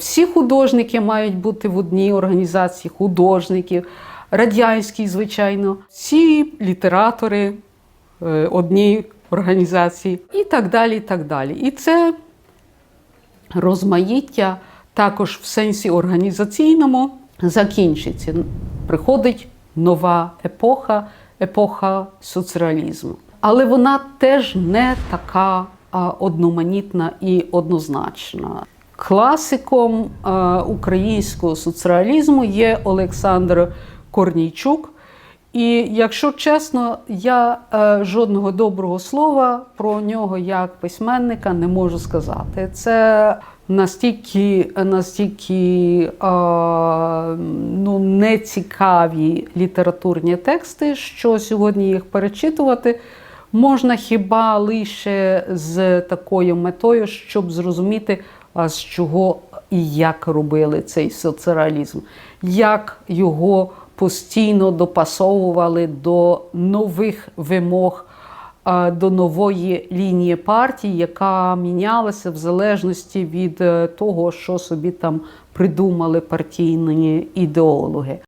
Всі художники мають бути в одній організації художників, радянській, звичайно, всі літератори е, одній організації і так далі. І так далі. І це розмаїття також в сенсі організаційному закінчиться. Приходить нова епоха, епоха соціалізму. Але вона теж не така одноманітна і однозначна. Класиком е, українського соціалізму є Олександр Корнійчук. І якщо чесно, я е, жодного доброго слова про нього як письменника не можу сказати. Це настільки, настільки е, ну, нецікаві літературні тексти, що сьогодні їх перечитувати можна хіба лише з такою метою, щоб зрозуміти, а з чого і як робили цей соціалізм, як його постійно допасовували до нових вимог, до нової лінії партії, яка мінялася в залежності від е, того, що собі там придумали партійні ідеологи.